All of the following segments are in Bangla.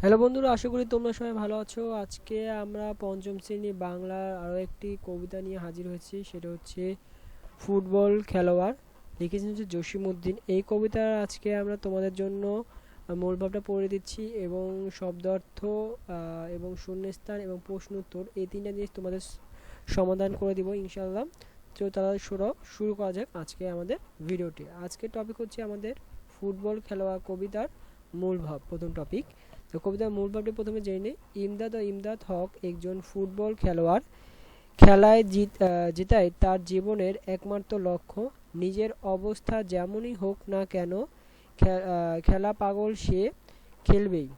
হ্যালো বন্ধুরা, আশা করি তোমরা সবাই ভালো আছো। আজকে আমরা পঞ্চম শ্রেণি বাংলার আরও একটি কবিতা নিয়ে হাজির হয়েছি, সেটা হচ্ছে ফুটবল খেলোয়াড়। লিখেছেন হচ্ছে জসিমউদ্দিন। এই কবিতার আজকে আমরা তোমাদের জন্য মূল ভাবটা পড়ে দিচ্ছি এবং শব্দার্থ এবং শূন্যস্থান এবং প্রশ্ন উত্তর, এই তিনটা জিনিস তোমাদের সমাধান করে দিব ইনশাল্লাহ তো তারা শুরু করা যাক আজকে আমাদের ভিডিওটি। আজকের টপিক হচ্ছে আমাদের ফুটবল খেলোয়াড় কবিতার মূল ভাব, প্রথম টপিক তো কবিতার মূল ভাবটি প্রথমে জেনে নিই ইমদাদ ও ইমদাদ হক একজন ফুটবল খেলোয়াড়, খেলায় জিত জেতাই তার জীবনের একমাত্র লক্ষ্য, নিজের অবস্থা যেমনই হোক না কেন খেলা পাগল সে খেলবেই।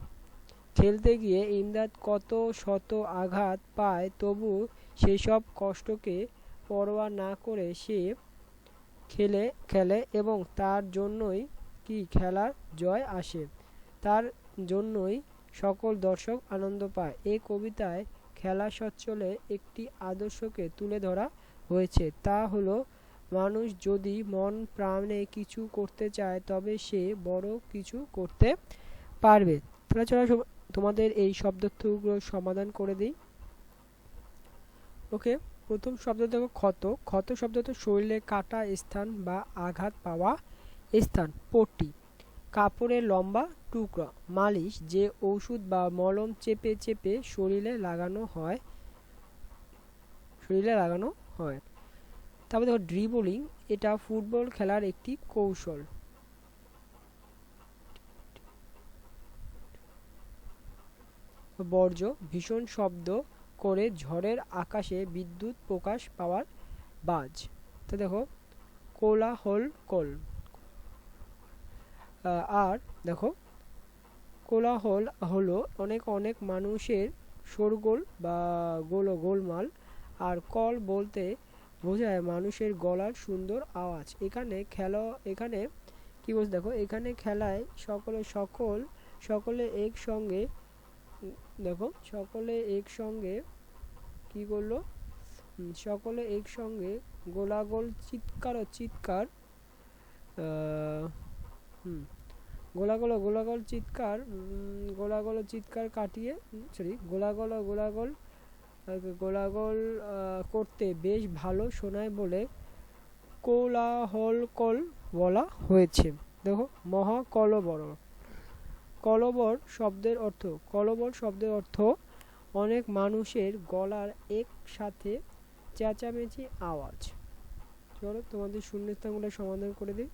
খেলতে গিয়ে ইমদাদ কত শত আঘাত পায়, তবু সেই সব কষ্টকে পরোয়া না করে সে খেলে খেলে এবং তার জন্যই কি খেলার জয় আসে। তার জন্যই সকল দর্শক আনন্দ পায়। এ কবিতায় খেলা সচ্ছলে একটি আদর্শকে তুলে ধরা হয়েছে। তা হলো, মানুষ যদি মন প্রাণে কিছু করতে চায়, তবে সে বড় কিছু করতে পারবে। চলো তোমাদের এই শব্দগুলো সমাধান করে দিই। ওকে, প্রথম শব্দ দেখো, ক্ষত। ক্ষত শব্দ তো শরীরে কাটা স্থান বা আঘাত পাওয়া স্থান, পট্টি। কাপড়ের লম্বা টুকরা, মালিশ যে ওষুধ বা মলম চেপে চেপে শরীরে লাগানো হয়, শরীরে লাগানো হয়। তারপর দেখো ড্রিবলিং এটা ফুটবল খেলার একটি কৌশল। বর্জ্য, ভীষণ শব্দ করে ঝড়ের আকাশে বিদ্যুৎ প্রকাশ পাওয়ার বাজ। তো দেখো কোলাহল কল আর দেখো, কোলাহল হলো অনেক অনেক মানুষের শোরগোল বা গোল গোলমাল। আর কল বলতে বোঝায় মানুষের গলার সুন্দর আওয়াজ। এখানে খেলা, এখানে কি বলছে দেখো, এখানে খেলায় সকলে সকল, সকলে একসঙ্গে, দেখো, সকলে একসঙ্গে কি করল? সকলে একসঙ্গে গোলাগোল চিৎকার চিৎকার হুম গোলাগোল গোলাগোল চিৎকার গোলাগোল চিৎকার কাটিয়ে সরি গোলাগোল গোলাগোল গোলাগোল করতে বেশ ভালো শোনায় বলে কোলাহলকল বলা হয়েছে। দেখো মহা কলবর কলবর শব্দের অর্থ, কলবর শব্দের অর্থ অনেক মানুষের গলার একসাথে চেঁচামেচি আওয়াজ। চলো তোমাদের শূন্যস্থানগুলো সমাধান করে দিই।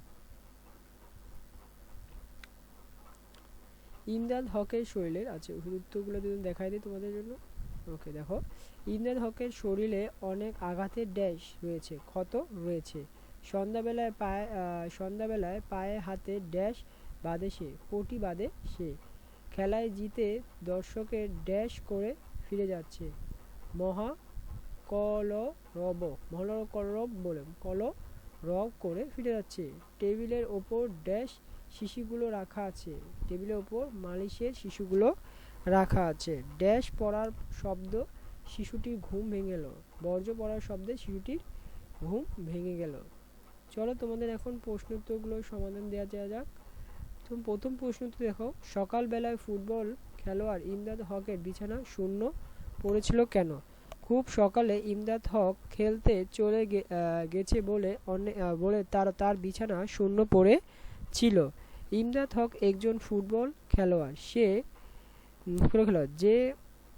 ইমদাদ হকের শরীরের আছে উত্তরগুলো যদি দেখাই দিই তোমাদের জন্য। ওকে, দেখো। ইমদাদ হকের শরীরে অনেক আঘাতের ড্যাশ রয়েছে, ক্ষত রয়েছে। সন্ধ্যাবেলায় পায়ে সন্ধ্যাবেলায় পায়ে হাতে ড্যাশ বাঁধে সে, পটি বাঁধে সে। খেলায় জিতে দর্শকের ড্যাশ করে ফিরে যাচ্ছে। মহা কল রব মহলরব বলে কল রব করে ফিরে যাচ্ছে। টেবিলের ওপর ড্যাশ শিশিগুলো রাখা আছে। টেবিলের ওপর মালিশের শিশুগুলো রাখা আছে। ড্যাশ পড়ার শব্দ শিশুটির ঘুম ভেঙে গেল বর্জ্য পড়ার শব্দে শিশুটির ঘুম ভেঙে গেল। চলো তোমাদের এখন প্রশ্ন উত্তরগুলো সমাধান দেওয়া যাওয়া যাক। তুমি প্রথম প্রশ্ন তো দেখো। সকালবেলায় ফুটবল খেলোয়াড় ইমদাদ হকের বিছানা শূন্য পড়েছিল কেন? খুব সকালে ইমদাদ হক খেলতে চলে গেছে বলে অনেক বলে তার তার বিছানা শূন্য পড়ে ছিল ইমদাদ হক একজন ফুটবল খেলোয়াড়। সে ফুটবল খেলোয়াড়। যে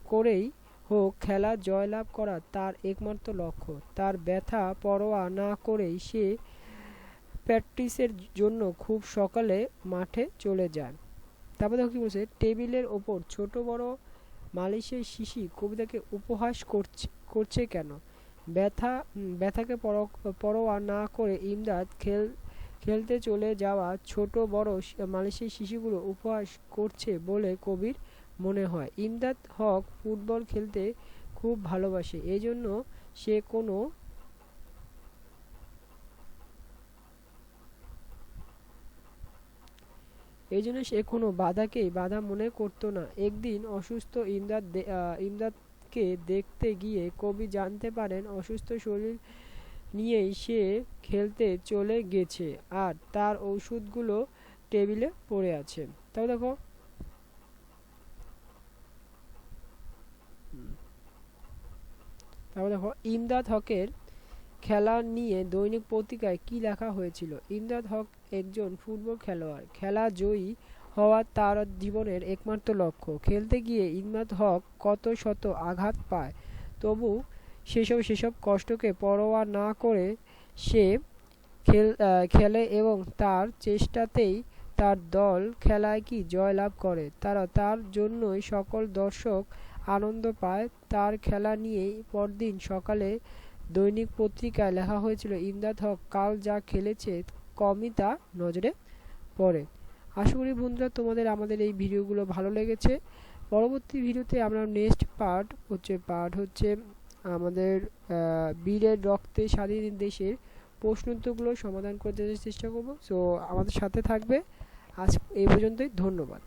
করেই হোক খেলা জয়লাভ করা তার একমাত্র লক্ষ্য। তার ব্যথা পরোয়া না করেই সে প্র্যাকটিসের জন্য খুব সকালে মাঠে চলে যায়। তারপর দেখো কি বলছে, টেবিলের ওপর ছোট বড় মালিশের শিশি কবিতাকে উপহাস করছে করছে কেন? ব্যথা ব্যথাকে পরোয়া না করে ইমদাদ খেল খেলতে চলে যাওয়া ছোট বড় মালয়েশিয়ার শিশুগুলো উপহাস করছে বলে কবির মনে হয়। ইমদাদ হক ফুটবল খেলতে খুব ভালোবাসে এই জন্য সে কোনো এই জন্য সে কোনো বাধাকেই বাধা মনে করতো না। একদিন অসুস্থ ইমদাদ ইমদাদকে দেখতে গিয়ে কবি জানতে পারেন, অসুস্থ শরীর নিয়েই সে খেলতে চলে গেছে। আর তার ওষুধগুলো টেবিলে পড়ে আছে। তাহলে দেখো। তাহলে দেখো, ইমদাদ হকের খেলা নিয়ে দৈনিক পত্রিকায় কি লেখা হয়েছিল? ইমদাদ হক একজন ফুটবল খেলোয়াড়। খেলা জয়ী হওয়া তার জীবনের একমাত্র লক্ষ্য। খেলতে গিয়ে ইমদাদ হক কত শত আঘাত পায়, তবু সেসব সেসব কষ্টকে পরোয়া না করে সে খেল খেলে এবং তার চেষ্টাতেই তার দল খেলায় কি জয়লাভ করে। তারা তার জন্যই সকল দর্শক আনন্দ পায়। তার খেলা নিয়ে পরদিন সকালে দৈনিক পত্রিকায় লেখা হয়েছিল, ইমদাদ হক কাল যা খেলেছে কমই তা নজরে পড়ে। আশা করি বন্ধুরা, তোমাদের আমাদের এই ভিডিওগুলো ভালো লেগেছে। পরবর্তী ভিডিওতে আমরা নেক্সট পার্ট হচ্ছে পার্ট হচ্ছে আমাদের বীরের রক্তে স্বাধীন দেশের প্রশ্নোত্তরগুলো সমাধান করতে চেষ্টা করব। সো আমাদের সাথে থাকবে। আজ এই পর্যন্তই। ধন্যবাদ।